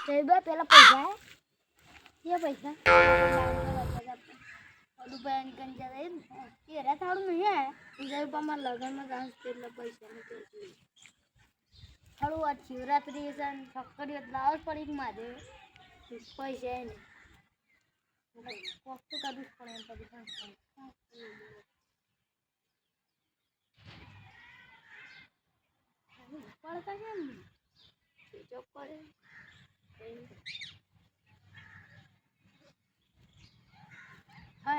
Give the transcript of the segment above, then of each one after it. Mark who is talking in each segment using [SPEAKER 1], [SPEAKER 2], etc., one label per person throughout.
[SPEAKER 1] જયભાઈ પેલા પૈસા હે કે પૈસા રૂપિયા નીકળી જાય એ રે થાળું નહીં હે જયભાઈ મારા લગ્નમાં ડાન્સ એટલે પૈસા નથી થોડું આ શિવરાત્રી છે ને છોકરીઓ લાવ પડી મારે પૈસા એ નહીં કોક તો જ પડે એમ પછી પડતા કેમ ચોક પડે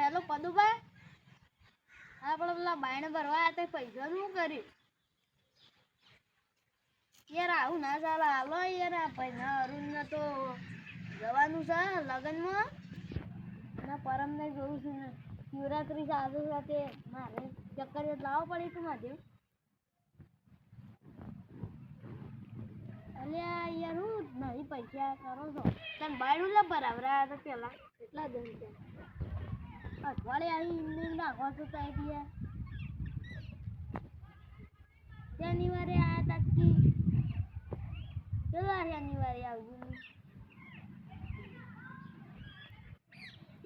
[SPEAKER 1] હેલો પદુભાઈ હા પેલા બાયણ ભરવા હતા પૈસાનું શું કર્યું? યાર, આવું ના ચાલે. હાલો યાર આ પૈસા અરુણને તો જવાનું છે લગ્નમાં. ના, પરમને જોઉં છું ને. શિવરાત્રી સાથે સાથે મારે ચક્કર લાવવા પડી તું માધ્યમ અલ્યા યાર નહીં પૈસા કરો છો. તમે બાયણું લે આવ્યા હતા પેલા કેટલા નાખો છો ગયા શનિવારે શનિવારે આવજો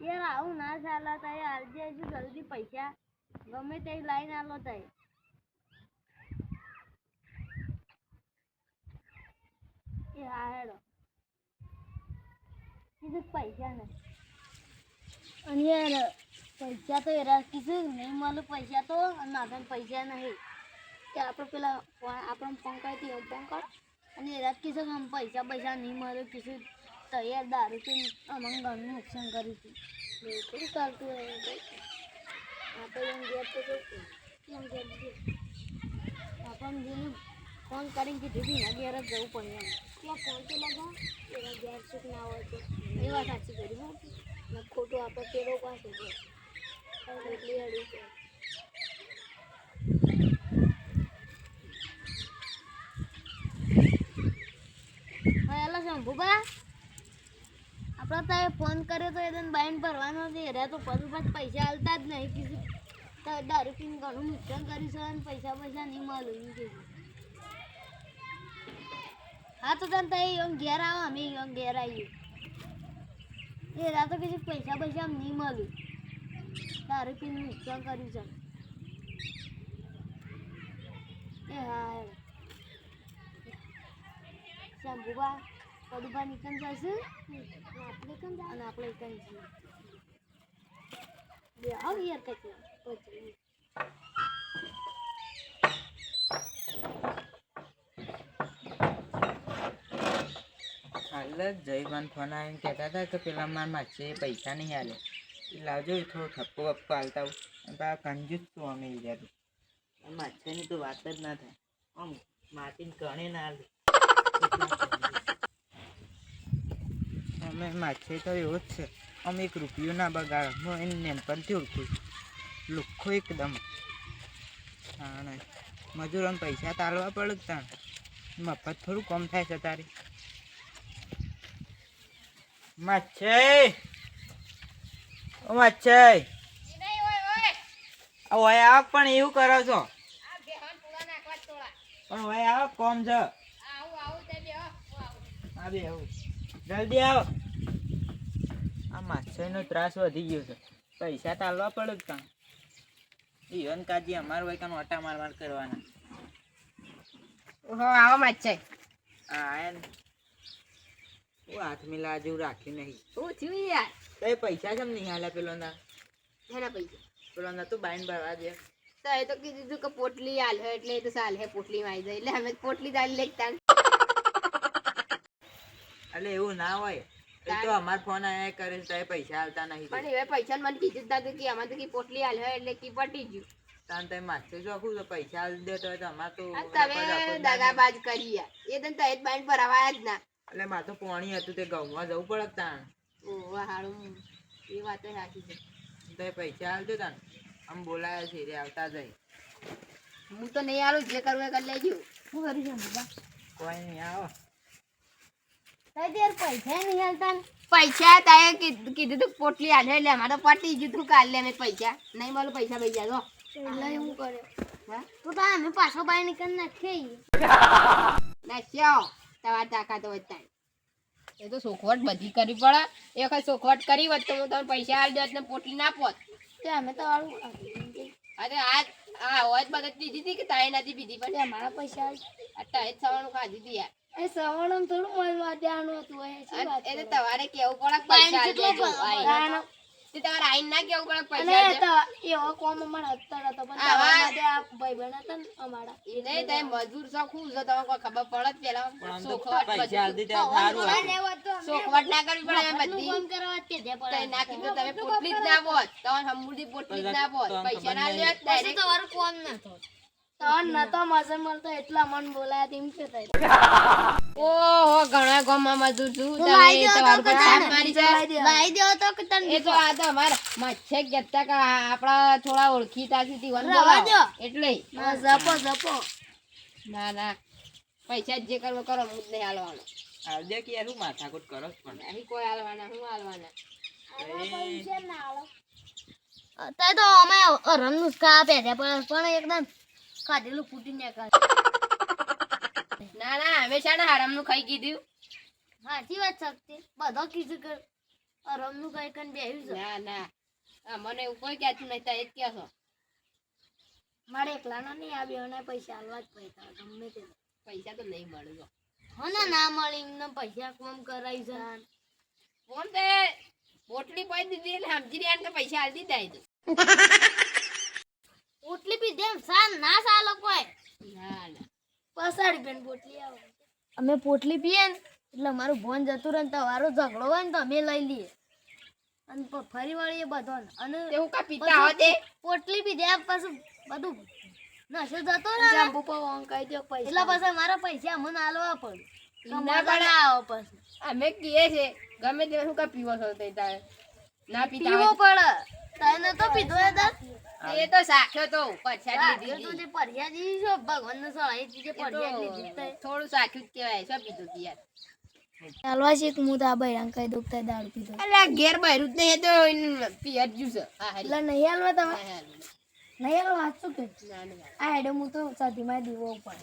[SPEAKER 1] યાર આવું ના ચાલતા, તારે આજે હજુ જલ્દી પૈસા ગમે તે લાઈન આલો તારે. એ હા હેડો કીધું પૈસા નહીં અને યાર પૈસા તો એરા કીધું, નહીં મળે પૈસા તો, અને પૈસા નહીં. કે આપણે પેલા ફોન આપણને ફોન કરી હતી ફોન કર અને એરા કીધું પૈસા પૈસા નહીં મળે કીધું તૈયાર દારૂ પીને ઘરનું નુકસાન કર્યું હતું. બિલકુલ ચાલતું એમ આપણે એમ ઘેર તો એમ જઈએ. આપણને જેને ફોન કરીને કીધું હતું અગિયાર જ જવું પડે એમ. ત્યાં ફોન તો લગાવ એના ઘેર સુખ ના હોય તો. એ વાત સાચી કરી, હું. ખોટું આપણે પેલો પાસે છે. એટલી હળી છે. હેલો એ ફોન કર્યો તો એને બાઈન ભરવાનો છે. એરે તો પછી પાછ પૈસા હાલતા જ નહીં. કીધું તો દારૂ પીને ઘણું નુકસાન કર્યું અને પૈસા પૈસા નહીં મળે એમ કીધું. હા, તો તને તઈ એમ ઘેર આવો, અમે એમ ઘેર આવીએ. એ રાતો કીધું પૈસા પૈસા આમ નહીં મળ્યું દારૂ પીને નુકસાન કર્યું છે. એ હા હેડ. શંભુબા પડુબા નીકળ જશે? આપણે કેમ જા અને આપણે એકન છીએ બે, આવ યાર કચી પછી
[SPEAKER 2] હાલ જ જયભાન ફોન આવીને કહેતા હતા કે પેલા મારા માસે પૈસા નહીં હાલે એ લાવજો એ થોડો ઠપકો વપકો હાલતા અને પાછા કંજૂસ છું અમે યાર માછીની તો વાત જ ના થાય. આમ માટીને ગણે ના હાલે અમે માછી તો એવો જ છે. અમે એક રૂપિયો ના બગાડ. હું એને નેનપણથી ઓળખું છું. લુખ્ખો એકદમ. હા મજૂરોને પૈસા તાલવા પડે તાણ. મફત થોડું કમ થાય છે તારી. માછે ઓ માછે આ ઓય આવ પણ એવું કરો છો. પણ ઓય આવ કોમ છે. આ બે આવું. જલ્દી આવો. આ માછીનો ત્રાસ વધી ગયો છે. પૈસા તાલવા પડે જ કાં. ઈવન કાજી અમાર હોય કાન અટા માર માર કરવાના.
[SPEAKER 3] ઓહો આવો માચાઈ
[SPEAKER 2] આ હું હાથ મિલા જેવું રાખ્યું નહીં.
[SPEAKER 3] થયું યાર.
[SPEAKER 2] તો પૈસા કેમ નહીં હાલ્યા પેલો ના
[SPEAKER 3] એના પૈસા.
[SPEAKER 2] પેલો ના તું બાઈન ભરવા દે.
[SPEAKER 3] તો એ તો કીધું તું કે પોટલી આલ્યો એટલે એ તો સાલ હે પોટલી માં આવી જાય. એટલે અમે પોટલી દાલી લેતા.
[SPEAKER 2] એટલે એવું ના હોય. એ તો અમાર ફોન આયા કરે તો પૈસા હાલતા નહીં
[SPEAKER 3] પણ હવે પૈસા મને કીધું તા કે અમાર તો કી પોટલી આલ્યો એટલે કી પટી ગયું.
[SPEAKER 2] તાન તમે માથે જોખું તો પૈસા હાલ દેતો તો અમાર તો
[SPEAKER 3] તમે દગાબાજ કરી એ તને તો એ જ બાઈન ભરાવા જ ના.
[SPEAKER 2] એટલે માર તો પોણી હતું તે ઘઉંમાં જવું પડે તાણ?
[SPEAKER 3] ઓહ હાડું એ વાત સાચી છે.
[SPEAKER 2] તો પૈસા હાલજો તાણ. આમ બોલાયા છે રે આવતા જાય.
[SPEAKER 3] હું તો નહીં આલું જે કરવું એ કરી લેજો.
[SPEAKER 1] શું કર્યું શંભુબા
[SPEAKER 2] કોઈ નહીં આવો.
[SPEAKER 1] તારે તો યાર પૈસા નહીં હાલતા
[SPEAKER 3] પૈસા તાએ કીધું કીધું તું પોટલી આલ્યો એટલે અમારે તો પટી જીતું તું લે પૈસા. નહીં મળે પૈસા પૈસા તો
[SPEAKER 1] એટલે એવું કર્યો.
[SPEAKER 3] હા
[SPEAKER 1] તો તો અમે પાછો બહાર નીકળી નાખીએ
[SPEAKER 3] નાસ્યો તમારે તાકાત ત્યાં એ તો સોખવટ બધી કરવી પડે. એ વખત સોખવટ કરી હોત તો હું તમને પૈસા આવી દેત ને પોટલી ના પોત
[SPEAKER 1] અમે તો વાળું
[SPEAKER 3] અરે આ આ હોય મદદ દીધી હતી કે તારે નથી પીધી પણ
[SPEAKER 1] અમારા પૈસા
[SPEAKER 3] તાઈ જ સવારનું ખાધી હતી યાર.
[SPEAKER 1] એ સવાણું થોડું મનમાં ત્યાંનું હતું એ તો
[SPEAKER 3] તમારે કેવું પડે પૈસા તે તમારે આઈને ના કેવું પડે કે
[SPEAKER 1] અને
[SPEAKER 3] પૈસા
[SPEAKER 1] એ
[SPEAKER 3] આલી
[SPEAKER 1] તો એવો કોમ અમારા અત્યારે હતો પણ તમારા માટે આ ભાઈબંધ હતા ને અમારા.
[SPEAKER 3] એ નહીં તમે મજૂર છો ખૂબ છો? તમને કોઈ ખબર પડે પેલા? સોખવટ
[SPEAKER 2] પૈસા આલી
[SPEAKER 3] બધી.
[SPEAKER 2] સારું
[SPEAKER 3] સોખવટ ના કરવી પડે એમ બધી.
[SPEAKER 1] કામ કરવા તે દે પડે.
[SPEAKER 3] ના કીધું તમે પોટલી જ ના પોત તમારે સમૃદ્ધિ પોટલી જ ના પોત પૈસા ના
[SPEAKER 2] નહીં.
[SPEAKER 3] લે ડાયરેક્ટ
[SPEAKER 1] તમારું કોમ ના થાય તણ નતો મજે મળતો એટલા મન બોલાયા તેમ કે થાય
[SPEAKER 3] ઓહો ઘણા ગામમાં મજૂર છું તમે તમારું પર
[SPEAKER 1] કે
[SPEAKER 3] મારી છે
[SPEAKER 1] લાઈ દેવો તો કે તને
[SPEAKER 3] એ તો આ તો અમારા મચ્છે કહેતા કે આ થોડા ઓળખીતા છે બોલાવો. એટલે.
[SPEAKER 1] જપો જપો.
[SPEAKER 3] ના ના. પૈસા જે કરવો કરો હું જ નહીં હાલવાનો.
[SPEAKER 2] આલી કે યાર હું માથાકૂટ કરો પણ.
[SPEAKER 3] નહીં કોઈ હાલવાના હું હાલવાના.
[SPEAKER 1] અત્યારે તો અમે રંગ નુસ્ખા પહેર્યા પણ એકદમ ખાધેલું ફૂટી નીકળે
[SPEAKER 3] ના ના હંમેશા હરામનું ખાઈ કીધું.
[SPEAKER 1] સાચી વાત શકતી બધો કીધું કર હરામનું કઈ કઈ બેહ્યું છે.
[SPEAKER 3] ના ના મને કોઈ કહેતું નહીં તાર એ જ કહેશો
[SPEAKER 1] મારે એકલાનો નહીં આ બેવને પૈસા આલવા જ પૈસા ગમે તે.
[SPEAKER 3] પૈસા તો નહીં મળે જો.
[SPEAKER 1] હો ને ના મળી એમને પૈસા કોમ કરાવી છે.
[SPEAKER 3] ફોન તે બોટલી પાઈ દીધી એટલે સમજી રહ્યા કે પૈસા આલી દીધા એ પી
[SPEAKER 1] પોટલી સાન ના સા લોકો
[SPEAKER 3] ના ના.
[SPEAKER 1] પસાડી બેન બોટલી આવો. અમે પોટલી પીએ ને એટલે મારું ભોન જતું રહે ને તમારો ઝઘડો હોય ને તો અમે લઈ લઈએ. અને ફરી વળી એ બધો અને
[SPEAKER 3] એવું કા પીતા હો
[SPEAKER 1] પોટલી પી પીધે પછી બધું નશો જતો રહે ને એટલે પછી મારા પૈસા મને આલવા પડે.
[SPEAKER 3] ના
[SPEAKER 1] પડે આવો પછી.
[SPEAKER 3] અમે કીએ છે ગમે તે શું કા પીવો છો તે તારે. ના પીતા
[SPEAKER 1] પીવો પડે. તને તો પીધો એ તો.
[SPEAKER 3] એ તો સાખ્યો તો પછાડ લીધી
[SPEAKER 1] તો
[SPEAKER 3] હતી.
[SPEAKER 1] જે પર્યાદી છે ભગવાનને સળાઈ હતી જે
[SPEAKER 3] એ તો
[SPEAKER 1] પર્યાદ લીધી
[SPEAKER 3] થોડું સાખ્યું કહેવાય શું પીધું હતું યાર
[SPEAKER 1] ચાલવા શીખ હું તો આ બૈરાંગ કહી દઉં કે દારૂ પીધો.
[SPEAKER 3] ઘેર જ નહીં તો એનું પિયર જ્યુસ છે. હા
[SPEAKER 1] એટલે નહીં હાલવા તમે? નહીં હાલવા? શું કે
[SPEAKER 3] ના, ના,
[SPEAKER 1] આ હેડે હું તો સાધીમાં દીવો ઉપર.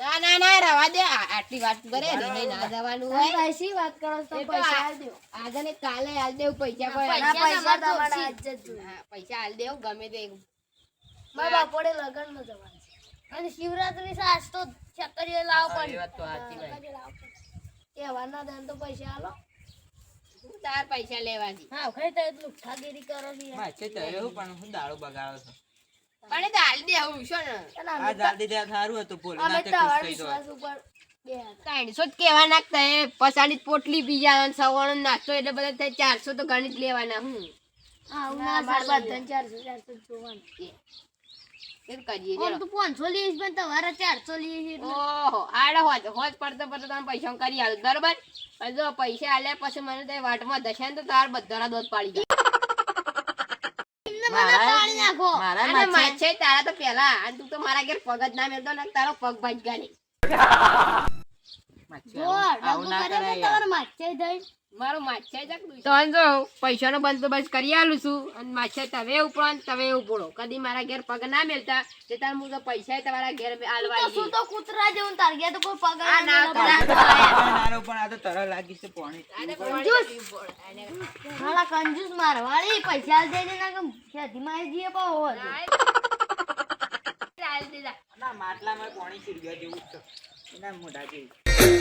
[SPEAKER 3] ના ના ના રવા દે. આટલી વાત કરે ને ના જવાનું હોય.
[SPEAKER 1] એસી વાત કરો
[SPEAKER 3] તો
[SPEAKER 1] પૈસા આલ દો
[SPEAKER 3] આજે ને કાલે હાલ દેવું પૈસા
[SPEAKER 1] પૈસા
[SPEAKER 3] પૈસા
[SPEAKER 1] તમારા આજ જ
[SPEAKER 3] પૈસા હાલ દેવું ગમે તે.
[SPEAKER 1] મારા બાપોડે લગનમાં જવાનું છે. અને શિવરાત્રી સાસ તો ચક્કરીઓ લાવો પડે
[SPEAKER 2] વાત તો.
[SPEAKER 1] તહેવારના દાન તો પૈસા આલો.
[SPEAKER 3] હું તાર પૈસા લેવાની
[SPEAKER 1] હા ખરી તો એટલું ઠાગીરી કરો છો
[SPEAKER 2] તો એવું પણ હું દારૂ બગાડો છો.
[SPEAKER 3] પણ એ દેવું છો ને.
[SPEAKER 2] આ
[SPEAKER 1] અમે તો-
[SPEAKER 2] સારું હતું બોલ
[SPEAKER 1] અમે
[SPEAKER 2] તે
[SPEAKER 1] વિશ્વાસ ઉપર
[SPEAKER 3] ત્રણસો જ કેવા નાખતા એ પસાડી પોટલી બીજા સવાણો નાસ્તો એટલે બધા ચારસો તો ગણિત લેવાના હું પૈસા કરી આલ બરોબર? પૈસા આલ્યા પછી મને વાટમાં દશે ને તો તાર બધા દોધ પાડી જાય
[SPEAKER 1] એમને મને તાળી નાખો
[SPEAKER 2] મારા
[SPEAKER 3] અને
[SPEAKER 2] માથે
[SPEAKER 3] માછે તારા તો પેલા. અને તું તો મારા ઘેર પગ જ ના મેળતો ને તારો પગ ભાજ ગાલી
[SPEAKER 1] તો
[SPEAKER 3] મારું માછે જ જો પૈસાનો બંદોબસ્ત કરી આલું છું. અને માછે તમે ઉપરાંત તવે ઉપડો કદી મારા ઘેર પગ ના મેલતા તે તાર હું તો પૈસા તમારા ઘેર આલવા
[SPEAKER 1] તો શું તો કૂતરા જેવું તાર ગયા તો કોઈ પગાર
[SPEAKER 3] ના. તો
[SPEAKER 2] પણ આ તો લાગી છે પાણી.
[SPEAKER 1] હાલા કંજૂસ મારવાળી પૈસા દે દે ના
[SPEAKER 2] પાણી જેવું છે. એના મોઢા જેવું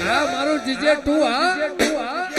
[SPEAKER 4] હા મારું જીજે ટુ હા.